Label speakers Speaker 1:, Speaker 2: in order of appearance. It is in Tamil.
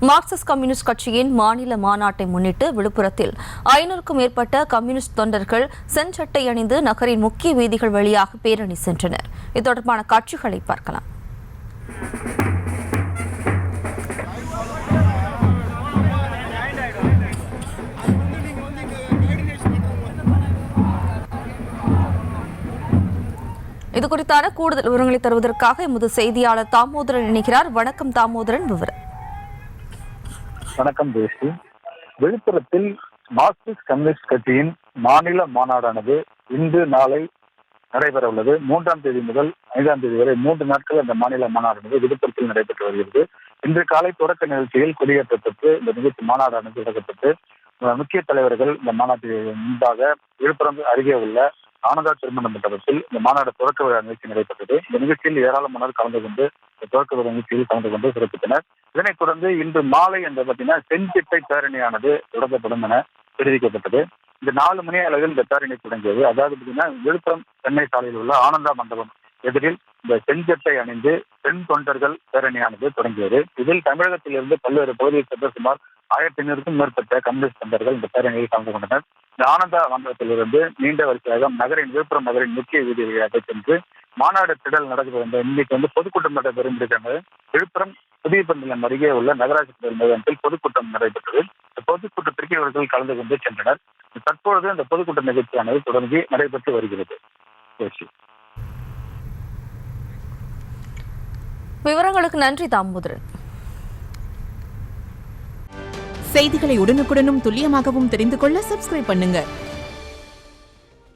Speaker 1: மார்க்சிஸ்ட் கம்யூனிஸ்ட் கட்சியின் மாநில மாநாட்டை முன்னிட்டு விழுப்புரத்தில் ஐநூறுக்கும் மேற்பட்ட கம்யூனிஸ்ட் தொண்டர்கள் செஞ்சட்டை அணிந்து நகரின் முக்கிய வீதிகள் வழியாக பேரணி சென்றனர். இது தொடர்பான காட்சிகளை பார்க்கலாம். இது குறித்தான கூடுதல் விவரங்களை தருவதற்காக எமது செய்தியாளர் தாமோதரன் இணைகிறார். வணக்கம் தாமோதரன் விவரம்.
Speaker 2: வணக்கம் ஜெயஸ்ரீ விழுப்புரத்தில் மார்க்சிஸ்ட் கம்யூனிஸ்ட் கட்சியின் மாநில மாநாடானது இன்று நாளை நடைபெற உள்ளது மூன்றாம் தேதி முதல் ஐந்தாம் தேதி வரை மூன்று நாட்கள் அந்த மாநில மாநாடானது விழுப்புரத்தில் நடைபெற்று வருகிறது. இன்று காலை தொடக்க நிகழ்ச்சியில் கொடியேற்றப்பட்டு இந்த நிகழ்ச்சி மாநாடானது தொடக்கப்பட்டு முக்கிய தலைவர்கள் இந்த மாநாட்டிற்கு முன்பாக விழுப்புரம் அருகே உள்ள ஆனந்தா திருமண மண்டபத்தில் இந்த மாநாடு தொடக்க விழா நிகழ்ச்சி நடைபெற்றது. இந்த நிகழ்ச்சியில் ஏராளமானோர் கலந்து கொண்டு இந்த தொடக்க விழா நிகழ்ச்சியில் கலந்து கொண்டு சிறப்பித்தனர். இதனைத் தொடர்ந்து இன்று மாலை என்று பார்த்தீங்கன்னா செஞ்சிட்டை பேரணியானது தொடங்கப்படும் என தெரிவிக்கப்பட்டது. இந்த நாலு மணி அளவில் இந்த பேரணி தொடங்கியது. அதாவது பார்த்தீங்கன்னா விழுப்புரம் சென்னை சாலையில் உள்ள ஆனந்தா மண்டபம் எதிரில் இந்த செஞ்சட்டை அணிந்து பெண் தொண்டர்கள் பேரணியானது தொடங்கியது. இதில் தமிழகத்திலிருந்து பல்வேறு பகுதியைச் சேர்ந்த சுமார் ஆயிரத்தி ஐநூறுக்கும் மேற்பட்ட கம்யூனிஸ்ட் தொண்டர்கள் இந்த பேரணியில் கலந்து கொண்டனர். இந்த ஆனந்தா மண்டலத்திலிருந்து நீண்ட வரிசையாக நகரின் விழுப்புரம் நகரின் முக்கிய வீதி சென்று மாநாடு திடல் நடந்து வந்த இன்னைக்கு வந்து பொதுக்கூட்டம் நடைபெறும் இருக்கிறது விழுப்புரம் புதிய பந்தலம் அருகே உள்ள நகராட்சி தேர்தல் மைதானத்தில் பொதுக்கூட்டம் நடைபெற்றது. இந்த பொதுக்கூட்டத்திற்கு இவர்கள் கலந்து கொண்டு சென்றனர். தற்பொழுது இந்த பொதுக்கூட்ட நிகழ்ச்சியானது தொடர்ந்து நடைபெற்று வருகிறது ஜெயஸ்ரீ.
Speaker 1: விவரங்களுக்கு நன்றி தாமோதரன்.
Speaker 3: செய்திகளை உடனுக்குடனும் துல்லியமாகவும் தெரிந்து கொள்ள சப்ஸ்கிரைப் பண்ணுங்க.